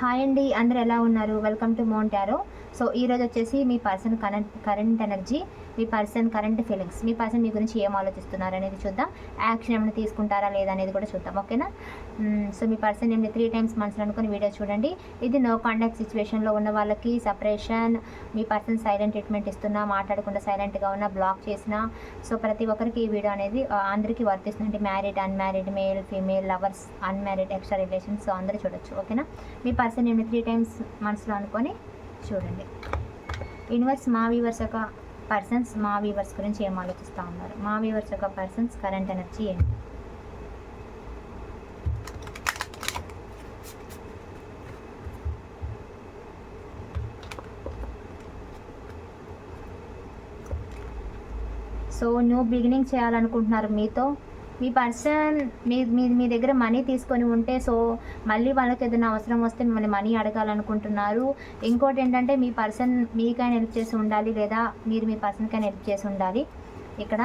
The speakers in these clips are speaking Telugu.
హాయ్ అండి అందరు ఎలా ఉన్నారు? Welcome to Mount Yarrow so ఈరోజు వచ్చేసి మీ పర్సన్ కరెంట్ కరెంట్ ఎనర్జీ. మీ పర్సన్ కరెంట్ ఫీలింగ్స్ మీ పర్సన్ మీ గురించి ఏం ఆలోచిస్తున్నారు అనేది చూద్దాం. యాక్షన్ ఏమైనా తీసుకుంటారా లేదా అనేది కూడా చూద్దాం ఓకేనా? సో మీ పర్సన్ ఏమి త్రీ టైమ్స్ మనసులో అనుకుని వీడియో చూడండి. ఇది నో కాంటాక్ట్ సిచ్యువేషన్లో ఉన్న వాళ్ళకి సపరేషన్ మీ పర్సన్ సైలెంట్ ట్రీట్మెంట్ ఇస్తున్నా మాట్లాడకుండా సైలెంట్గా ఉన్న బ్లాక్ చేసిన సో ప్రతి ఒక్కరికి ఈ వీడియో అనేది అందరికీ వర్తిస్తుంది. Married unmarried male female lovers unmarried extra relations so అందరూ చూడొచ్చు ఓకేనా? మీ పర్సన్ ఏమి త్రీ టైమ్స్ మనసులో అనుకొని చూడండి. యూనివర్స్ మా వీవర్స్ యొక్క పర్సన్స్ మా వీవర్స్ గురించి ఏం ఆలోచిస్తూ ఉన్నారు? మా వీవర్స్ యొక్క పర్సన్స్ కరెంట్ ఎనర్జీ ఏంటి? సో న్యూ బిగినింగ్ చేయాలనుకుంటున్నారు మీతో. మీ పర్సన్ మీ మీ మీ దగ్గర మనీ తీసుకొని ఉంటే సో మళ్ళీ వాళ్ళకి ఏదైనా అవసరం వస్తే మిమ్మల్ని మనీ అడగాలనుకుంటున్నారు. ఇంకోటి ఏంటంటే మీ పర్సన్ మీకైనా హెల్ప్ చేసి ఉండాలి లేదా మీరు మీ పర్సన్కైనా హెల్ప్ చేసి ఉండాలి. ఇక్కడ.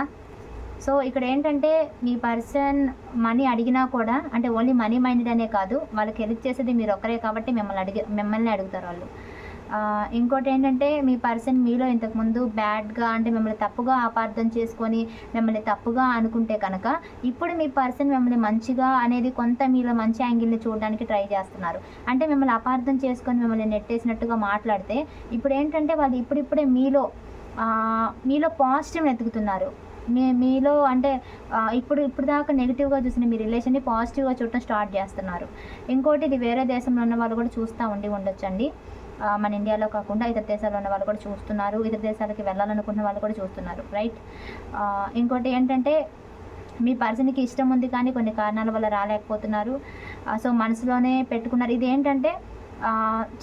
సో ఇక్కడ ఏంటంటే మీ పర్సన్ మనీ అడిగినా కూడా అంటే ఓన్లీ మనీ మైండెడ్ అనే కాదు వాళ్ళకి హెల్ప్ చేసేది మీరు ఒక్కరే కాబట్టి మిమ్మల్ని అడిగి మిమ్మల్ని అడుగుతారు వాళ్ళు. ఇంకోటి ఏంటంటే మీ పర్సన్ మీలో ఇంతకుముందు బ్యాడ్గా అంటే మిమ్మల్ని తప్పుగా అపార్థం చేసుకొని మిమ్మల్ని తప్పుగా అనుకుంటే కనుక ఇప్పుడు మీ పర్సన్ మిమ్మల్ని మంచిగా అనేది కొంత మీలో మంచి యాంగిల్ని చూడడానికి ట్రై చేస్తున్నారు. అంటే మిమ్మల్ని అపార్థం చేసుకొని మిమ్మల్ని నెట్టేసినట్టుగా మాట్లాడితే ఇప్పుడు ఏంటంటే వాళ్ళు ఇప్పుడిప్పుడే మీలో మీలో పాజిటివ్ ఎతుకుతున్నారు మీ మీలో అంటే ఇప్పుడు ఇప్పుడు దాకా నెగిటివ్గా చూసిన మీ రిలేషన్ని పాజిటివ్గా చూడటం స్టార్ట్ చేస్తున్నారు. ఇంకోటి ఇది వేరే దేశంలో ఉన్న వాళ్ళు కూడా చూస్తూ ఉండి ఉండొచ్చండి. మన ఇండియాలో కాకుండా ఇతర దేశాల్లో ఉన్న వాళ్ళు కూడా చూస్తున్నారు. ఇతర దేశాలకి వెళ్ళాలనుకున్న వాళ్ళు కూడా చూస్తున్నారు. రైట్ ఇంకోటి ఏంటంటే మీ పర్సన్కి ఇష్టం ఉంది కానీ కొన్ని కారణాల వల్ల రాలేకపోతున్నారు. సో మనసులోనే పెట్టుకున్నారు. ఇది ఏంటంటే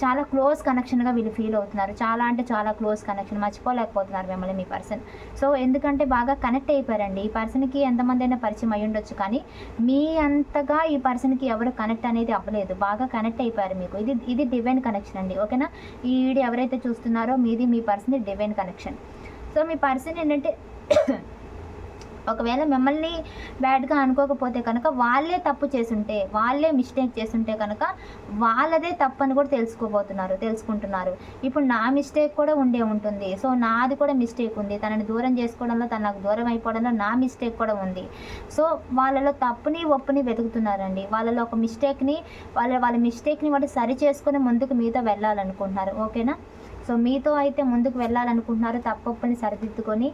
చాలా క్లోజ్ కనెక్షన్గా వీళ్ళు ఫీల్ అవుతున్నారు. చాలా అంటే చాలా క్లోజ్ కనెక్షన్ మర్చిపోలేకపోతున్నారు మిమ్మల్ని మీ పర్సన్. సో ఎందుకంటే బాగా కనెక్ట్ అయిపోయారండి. ఈ పర్సన్కి ఎంతమంది అయినా పరిచయం అయి ఉండొచ్చు కానీ మీ అంతగా ఈ పర్సన్కి ఎవరు కనెక్ట్ అనేది అవ్వలేదు. బాగా కనెక్ట్ అయిపోయారు మీకు. ఇది ఇది డివైన్ కనెక్షన్ అండి. ఓకేనా? ఈ వీడియో ఎవరైతే చూస్తున్నారో మీది మీ పర్సన్ డివైన్ కనెక్షన్. సో మీ పర్సన్ ఏంటంటే ఒకవేళ మిమ్మల్ని బ్యాడ్గా అనుకోకపోతే కనుక వాళ్ళే తప్పు చేసుంటే వాళ్ళే మిస్టేక్ చేసుంటే కనుక వాళ్ళదే తప్పు అని కూడా తెలుసుకోబోతున్నారు తెలుసుకుంటున్నారు. ఇప్పుడు నా మిస్టేక్ కూడా ఉండే ఉంటుంది. సో నాది కూడా మిస్టేక్ ఉంది. తనని దూరం చేసుకోవడంలో తను నాకు దూరం అయిపోవడంలో నా మిస్టేక్ కూడా ఉంది. సో వాళ్ళలో తప్పుని ఒప్పుని వెతుకుతున్నారండి. వాళ్ళలో ఒక మిస్టేక్ని వాళ్ళ వాళ్ళ మిస్టేక్ని వాళ్ళు సరి చేసుకుని ముందుకు మీతో వెళ్ళాలనుకుంటున్నారు. ఓకేనా? సో మీతో అయితే ముందుకు వెళ్ళాలనుకుంటున్నారు తప్పొప్పుని సరిదిద్దుకొని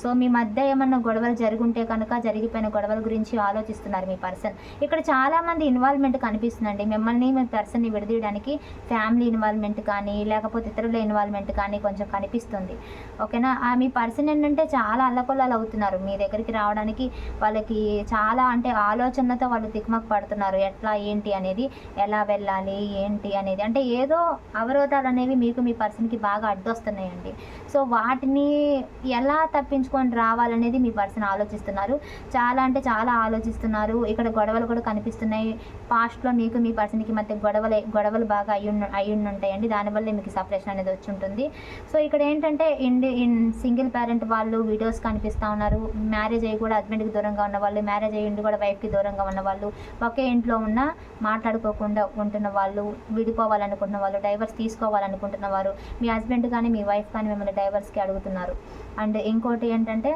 సో మీ మధ్య ఏమన్నా గొడవలు జరుగుంటే కనుక జరిగిపోయిన గొడవల గురించి ఆలోచిస్తున్నారు మీ పర్సన్. ఇక్కడ చాలామంది ఇన్వాల్వ్మెంట్ కనిపిస్తుందండి. మిమ్మల్ని మీ పర్సన్ని విడదీయడానికి ఫ్యామిలీ ఇన్వాల్వ్మెంట్ కానీ లేకపోతే ఇతరుల ఇన్వాల్వ్మెంట్ కానీ కొంచెం కనిపిస్తుంది. ఓకేనా? ఆ మీ పర్సన్ ఏంటంటే చాలా అల్లకొల్లాలు అవుతున్నారు. మీ దగ్గరికి రావడానికి వాళ్ళకి చాలా అంటే ఆలోచనలతో వాళ్ళు తిక్మక్ పడుతున్నారు. ఎట్లా ఏంటి అనేది ఎలా వెళ్ళాలి ఏంటి అనేది. అంటే ఏదో అవరోధాలు అనేవి మీకు మీ పర్సన్కి బాగా అడ్డొస్తున్నాయండి. సో వాటిని ఎలా తప్పించుకొని రావాలనేది మీ పర్సన్ ఆలోచిస్తున్నారు. చాలా అంటే చాలా ఆలోచిస్తున్నారు. ఇక్కడ గొడవలు కూడా కనిపిస్తున్నాయి. పాస్ట్లో మీకు మీ పర్సన్కి మధ్య గొడవలు గొడవలు బాగా అయ్యి ఉన్న ఉంటాయండి దానివల్లే మీకు సపరేషన్ అనేది వచ్చి ఉంటుంది. సో ఇక్కడ ఏంటంటే ఇండి ఇన్ సింగిల్ పేరెంట్ వాళ్ళు వీడియోస్ కనిపిస్తూ ఉన్నారు. మ్యారేజ్ అయ్యి కూడా హస్బెండ్కి దూరంగా ఉన్న వాళ్ళు మ్యారేజ్ అయ్యి ఉండి కూడా వైఫ్కి దూరంగా ఉన్న వాళ్ళు ఒకే ఇంట్లో ఉన్న మాట్లాడుకోకుండా ఉంటున్న వాళ్ళు విడిపోవాలనుకుంటున్న వాళ్ళు డైవర్స్ తీసుకోవాలనుకుంటున్న వారు మీ హస్బెండ్ కానీ మీ వైఫ్ కానీ మిమ్మల్ని డైవర్స్కి అడుగుతున్నారు. అండ్ ఇంకోటి ఏంటంటే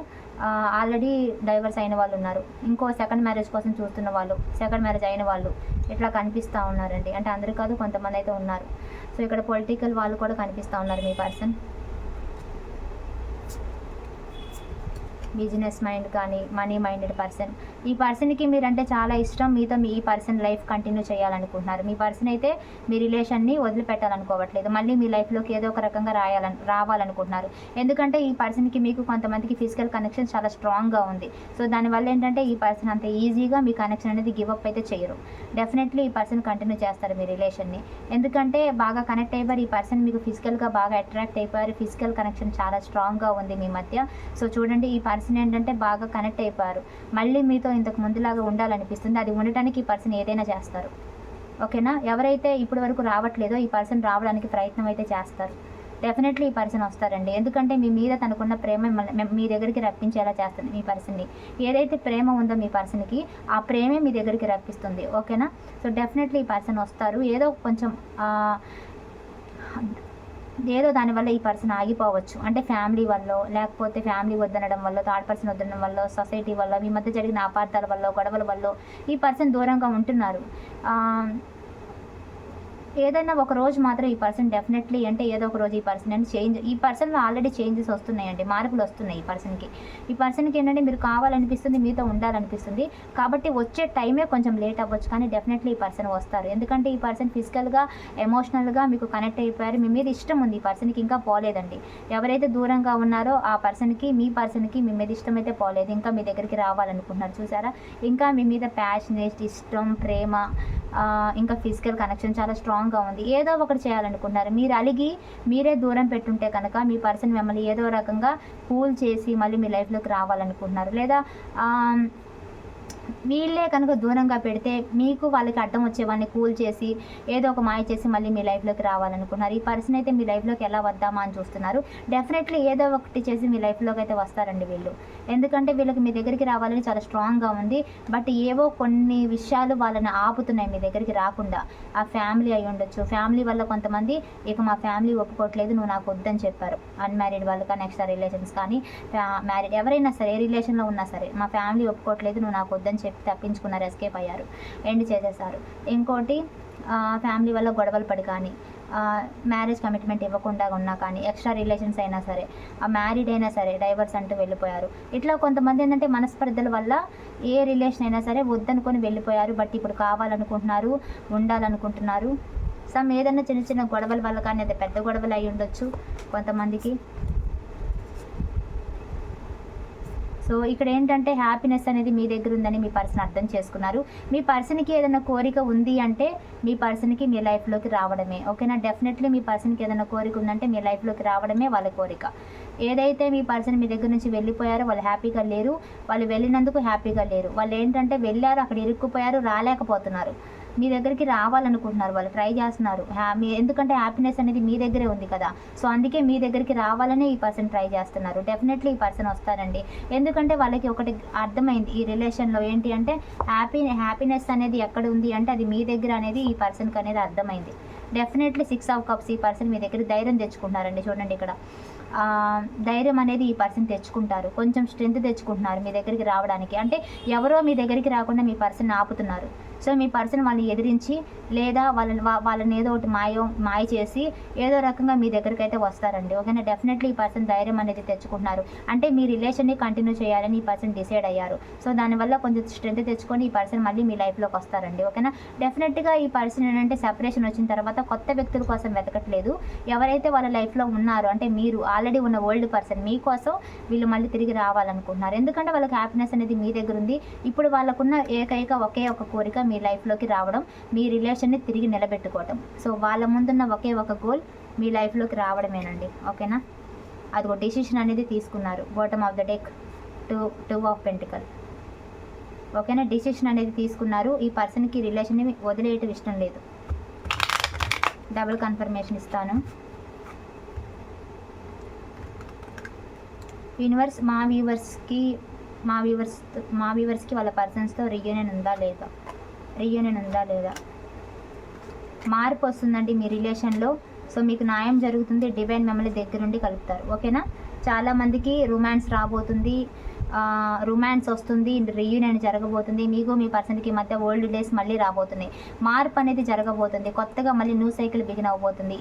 ఆల్రెడీ డైవర్స్ అయిన వాళ్ళు ఉన్నారు. ఇంకో సెకండ్ మ్యారేజ్ కోసం చూస్తున్న వాళ్ళు సెకండ్ మ్యారేజ్ అయిన వాళ్ళు ఇట్లా కనిపిస్తూ ఉన్నారండి. అంటే అందరూ కాదు కొంతమంది అయితే ఉన్నారు. సో ఇక్కడ పొలిటికల్ వాళ్ళు కూడా కనిపిస్తూ ఉన్నారు మీ పర్సన్. బిజినెస్ మైండ్ కానీ మనీ మైండెడ్ పర్సన్. ఈ పర్సన్కి మీరంటే చాలా ఇష్టం. మీతో మీ ఈ పర్సన్ లైఫ్ కంటిన్యూ చేయాలనుకుంటున్నారు. మీ పర్సన్ అయితే మీ రిలేషన్ని వదిలిపెట్టాలనుకోవట్లేదు. మళ్ళీ మీ లైఫ్లోకి ఏదో ఒక రకంగా రాయాలని రావాలనుకుంటున్నారు. ఎందుకంటే ఈ పర్సన్కి మీకు కొంతమందికి ఫిజికల్ కనెక్షన్ చాలా స్ట్రాంగ్గా ఉంది. సో దానివల్ల ఏంటంటే ఈ పర్సన్ అంత ఈజీగా మీ కనెక్షన్ అనేది గివప్ అయితే చేయరు. డెఫినెట్లీ ఈ పర్సన్ కంటిన్యూ చేస్తారు మీ రిలేషన్ని. ఎందుకంటే బాగా కనెక్ట్ అయిపోయారు. ఈ పర్సన్ మీకు ఫిజికల్గా బాగా అట్రాక్ట్ అయిపోయారు. ఫిజికల్ కనెక్షన్ చాలా స్ట్రాంగ్గా ఉంది మీ మధ్య. సో చూడండి ఈ పర్సన్ పర్సన్ ఏంటంటే బాగా కనెక్ట్ అయిపోయారు. మళ్ళీ మీతో ఇంతకు ముందులాగా ఉండాలనిపిస్తుంది. అది ఉండటానికి ఈ పర్సన్ ఏదైనా చేస్తారు. ఓకేనా? ఎవరైతే ఇప్పటి వరకు రావట్లేదో ఈ పర్సన్ రావడానికి ప్రయత్నం అయితే చేస్తారు. డెఫినెట్లీ ఈ పర్సన్ వస్తారండి. ఎందుకంటే మీ మీద తనకున్న ప్రేమ మీ- దగ్గరికి రప్పించేలా చేస్తుంది మీ పర్సన్ని. ఏదైతే ప్రేమ ఉందో మీ పర్సన్కి ఆ ప్రేమే మీ దగ్గరికి రప్పిస్తుంది. ఓకేనా? సో డెఫినెట్లీ ఈ పర్సన్ వస్తారు. ఏదో కొంచెం ఏదో దానివల్ల ఈ పర్సన్ ఆగిపోవచ్చు. అంటే ఫ్యామిలీ వల్ల లేకపోతే ఫ్యామిలీ వద్దనడం వల్ల థర్డ్ పర్సన్ వద్దనడం వల్ల సొసైటీ వల్ల మీ మధ్య జరిగిన అపార్థాల వల్ల గొడవల వల్ల ఈ పర్సన్ దూరంగా ఉంటున్నారు. ఏదైనా ఒక రోజు మాత్రం ఈ పర్సన్ డెఫినెట్లీ అంటే ఏదో ఒక రోజు ఈ పర్సన్ అంటే చేంజ్ ఈ పర్సన్లో ఆల్రెడీ చేంజెస్ వస్తున్నాయండి మార్పులు వస్తున్నాయి ఈ పర్సన్కి. ఈ పర్సన్కి ఏంటంటే మీరు కావాలనిపిస్తుంది మీతో ఉండాలనిపిస్తుంది కాబట్టి వచ్చే టైమే కొంచెం లేట్ అవ్వచ్చు కానీ డెఫినెట్లీ ఈ పర్సన్ వస్తారు. ఎందుకంటే ఈ పర్సన్ ఫిజికల్గా ఎమోషనల్గా మీకు కనెక్ట్ అయిపోయారు మీ మీద ఇష్టం ఉంది ఈ పర్సన్కి ఇంకా పోలేదండి. ఎవరైతే దూరంగా ఉన్నారో ఆ పర్సన్కి మీ పర్సన్కి మీ మీద ఇష్టం అయితే పోలేదు ఇంకా మీ దగ్గరికి రావాలనుకుంటున్నారు చూసారా? ఇంకా మీ మీద ప్యాషనేట్ ఇష్టం ప్రేమ ఇంకా ఫిజికల్ కనెక్షన్ చాలా స్ట్రాంగ్ స్ట్రాంగ్గా ఉంది. ఏదో ఒకటి చేయాలనుకుంటున్నారు మీరు అలిగి మీరే దూరం పెట్టుంటే కనుక మీ పర్సన్ మిమ్మల్ని ఏదో రకంగా కూల్ చేసి మళ్ళీ మీ లైఫ్లోకి రావాలనుకుంటున్నారు. లేదా వీళ్ళే కనుక దూరంగా పెడితే మీకు వాళ్ళకి అడ్డం వచ్చేవాడిని కూల్ చేసి ఏదో ఒక మాయ చేసి మళ్ళీ మీ లైఫ్లోకి రావాలనుకున్నారు. ఈ పర్సన్ అయితే మీ లైఫ్లోకి ఎలా వద్దామా అని చూస్తున్నారు. డెఫినెట్లీ ఏదో ఒకటి చేసి మీ లైఫ్లోకి అయితే వస్తారండి వీళ్ళు. ఎందుకంటే వీళ్ళకి మీ దగ్గరికి రావాలని చాలా స్ట్రాంగ్గా ఉంది. బట్ ఏవో కొన్ని విషయాలు వాళ్ళని ఆపుతున్నాయి మీ దగ్గరికి రాకుండా. ఆ ఫ్యామిలీ అయి ఉండొచ్చు. ఫ్యామిలీ వల్ల కొంతమంది ఇక మా ఫ్యామిలీ ఒప్పుకోవట్లేదు నువ్వు నాకు వద్దని చెప్పారు. అన్మ్యారీడ్ వాళ్ళు కానీ నెక్స్ట్ రిలేషన్స్ కానీ మ్యారీడ్ ఎవరైనా సరే ఏ రిలేషన్లో ఉన్నా సరే మా ఫ్యామిలీ ఒప్పుకోవట్లేదు నువ్వు నాకు వద్దని చెప్పి తప్పించుకున్నారు ఎస్కేప్ అయ్యారు. ఎండ్ చేసేసారు ఇంకోటి ఫ్యామిలీ వల్ల గొడవలు పడి కానీ మ్యారేజ్ కమిట్మెంట్ ఇవ్వకుండా ఉన్నా కానీ ఎక్స్ట్రా రిలేషన్స్ అయినా సరే ఆ మ్యారీడ్ అయినా సరే డైవర్స్ అంటూ వెళ్ళిపోయారు. ఇట్లా కొంతమంది ఏంటంటే మనస్పర్ధల వల్ల ఏ రిలేషన్ అయినా సరే వద్దనుకొని వెళ్ళిపోయారు. బట్ ఇప్పుడు కావాలనుకుంటున్నారు ఉండాలనుకుంటున్నారు. సమ్ ఏదైనా చిన్న చిన్న గొడవల వల్ల కానీ అది పెద్ద గొడవలు అయి ఉండొచ్చు కొంతమందికి. సో ఇక్కడ ఏంటంటే హ్యాపీనెస్ అనేది మీ దగ్గర ఉందని మీ పర్సన్ అర్థం చేసుకున్నారు. మీ పర్సన్కి ఏదైనా కోరిక ఉంది అంటే మీ పర్సన్కి మీ లైఫ్లోకి రావడమే. ఓకేనా? డెఫినెట్లీ మీ పర్సన్కి ఏదైనా కోరిక ఉందంటే మీ లైఫ్లోకి రావడమే వాళ్ళ కోరిక. ఏదైతే మీ పర్సన్ మీ దగ్గర నుంచి వెళ్ళిపోయారో వాళ్ళు హ్యాపీగా లేరు. వాళ్ళు వెళ్ళినందుకు హ్యాపీగా లేరు. వాళ్ళు ఏంటంటే వెళ్ళారు అక్కడ ఇరుక్కుపోయారు రాలేకపోతున్నారు. మీ దగ్గరికి రావాలనుకుంటున్నారు వాళ్ళు ట్రై చేస్తున్నారు. ఎందుకంటే హ్యాపీనెస్ అనేది మీ దగ్గరే ఉంది కదా. సో అందుకే మీ దగ్గరికి రావాలనే ఈ పర్సన్ ట్రై చేస్తున్నారు. డెఫినెట్లీ ఈ పర్సన్ వస్తారండి. ఎందుకంటే వాళ్ళకి ఒకటి అర్థమైంది ఈ రిలేషన్లో ఏంటి అంటే హ్యాపీ హ్యాపీనెస్ అనేది ఎక్కడ ఉంది అంటే అది మీ దగ్గర అనేది ఈ పర్సన్కి అనేది అర్థమైంది. డెఫినెట్లీ సిక్స్ ఆఫ్ కప్స్ ఈ పర్సన్ మీ దగ్గర ధైర్యం తెచ్చుకుంటున్నారండి చూడండి ఇక్కడ. ధైర్యం అనేది ఈ పర్సన్ తెచ్చుకుంటారు. కొంచెం స్ట్రెంత్ తెచ్చుకుంటున్నారు మీ దగ్గరికి రావడానికి. అంటే ఎవరో మీ దగ్గరికి రాకుండా మీ పర్సన్ ఆపుతున్నారు. సో మీ పర్సన్ వాళ్ళని ఎదిరించి లేదా వాళ్ళని వాళ్ళని ఏదో ఒకటి మాయో మాయ చేసి ఏదో రకంగా మీ దగ్గరికి అయితే వస్తారండి. ఓకేనా? డెఫినెట్లీ ఈ పర్సన్ ధైర్యం అనేది తెచ్చుకుంటున్నారు. అంటే మీ రిలేషన్ని కంటిన్యూ చేయాలని ఈ పర్సన్ డిసైడ్ అయ్యారు. సో దానివల్ల కొంచెం స్ట్రెంత్ తెచ్చుకొని ఈ పర్సన్ మళ్ళీ మీ లైఫ్లోకి వస్తారండి. ఓకేనా? డెఫినెట్గా ఈ పర్సన్ ఏంటంటే సెపరేషన్ వచ్చిన తర్వాత కొత్త వ్యక్తుల కోసం వెతకట్లేదు. ఎవరైతే వాళ్ళ లైఫ్లో ఉన్నారో అంటే మీరు ఆల్రెడీ ఉన్న ఓల్డ్ పర్సన్ మీకోసం వీళ్ళు మళ్ళీ తిరిగి రావాలనుకుంటున్నారు. ఎందుకంటే వాళ్ళకి హ్యాపీనెస్ అనేది మీ దగ్గర ఉంది. ఇప్పుడు వాళ్ళకున్న ఏకైక ఒకే ఒక కోరిక మీ మీ లైఫ్లోకి రావడం మీ రిలేషన్ని తిరిగి నిలబెట్టుకోవడం సో వాళ్ళ ముందున్న ఒకే ఒక గోల్ మీ లైఫ్లోకి రావడమేనండి. ఓకేనా? అది ఒక డెసిషన్ అనేది తీసుకున్నారు. Bottom of the deck two two of pentacle ఓకేనా? డెసిషన్ అనేది తీసుకున్నారు. ఈ పర్సన్కి రిలేషన్ని వదిలేయటం ఇష్టం లేదు. డబుల్ కన్ఫర్మేషన్ ఇస్తాను. యూనివర్స్ మా వ్యూవర్స్కి మా వ్యూవర్స్ మా వ్యూవర్స్కి వాళ్ళ పర్సన్స్తో రియూనియన్ ఉందా లేదా? రీయూనియన్ ఉందా లేదా? మార్పు వస్తుందండి మీ రిలేషన్లో. సో మీకు న్యాయం జరుగుతుంది డివైన్ మిమ్మల్ని దగ్గరుండి కలుపుతారు. ఓకేనా? చాలామందికి రొమాన్స్ రాబోతుంది. రొమాన్స్ వస్తుంది రీయూనియన్ జరగబోతుంది మీకు మీ పర్సన్కి మధ్య ఓల్డ్ డేస్ మళ్ళీ రాబోతున్నాయి. మార్పు అనేది జరగబోతుంది కొత్తగా మళ్ళీ న్యూ సైకిల్ బిగిన్ అవబోతుంది.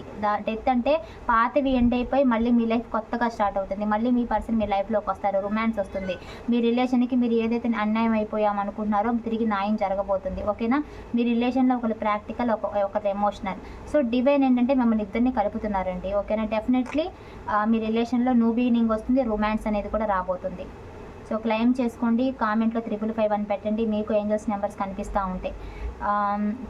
డెత్ అంటే పాతవి ఎండ్ అయిపోయి మళ్ళీ మీ లైఫ్ కొత్తగా స్టార్ట్ అవుతుంది. మళ్ళీ మీ పర్సన్ మీ లైఫ్లోకి వస్తారు రొమాన్స్ వస్తుంది. మీ రిలేషన్కి మీరు ఏదైతే అన్యాయం అయిపోయాం అనుకుంటున్నారో తిరిగి న్యాయం జరగబోతుంది. ఓకేనా మీ రిలేషన్లో ఒకరు ప్రాక్టికల్ ఒక ఒకరు ఎమోషనల్ సో డివైన్ ఏంటంటే మిమ్మల్ని ఇద్దరిని కలుపుతున్నారండి. ఓకేనా డెఫినెట్లీ మీ రిలేషన్లో న్యూ బిగినింగ్ వస్తుంది రొమాన్స్ అనేది కూడా రాబోతుంది. సో క్లెయిమ్ చేసుకోండి కామెంట్లో త్రిపుల్ ఫైవ్ అని పెట్టండి మీకు ఏంజల్స్ నెంబర్స్ కనిపిస్తూ ఉంటాయి.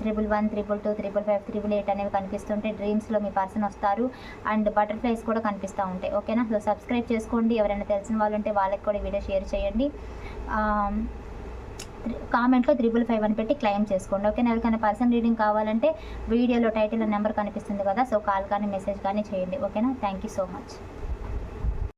Triple one triple two triple five triple eight అనేవి కనిపిస్తుంటే డ్రీమ్స్లో మీ పర్సన్ వస్తారు. అండ్ బటర్ఫ్లైస్ కూడా కనిపిస్తూ ఉంటాయి ఓకేనా? సో సబ్స్క్రైబ్ చేసుకోండి. ఎవరైనా తెలిసిన వాళ్ళు ఉంటే వాళ్ళకి కూడా వీడియో షేర్ చేయండి. కామెంట్లో త్రిబుల్ ఫైవ్ అని పెట్టి క్లెయిమ్ చేసుకోండి ఓకే ఎవరికైనా పర్సన్ రీడింగ్ కావాలంటే వీడియోలో టైటిల్ నెంబర్ కనిపిస్తుంది కదా సో కాల్ కానీ మెసేజ్ కానీ చేయండి ఓకేనా? Thank you so much.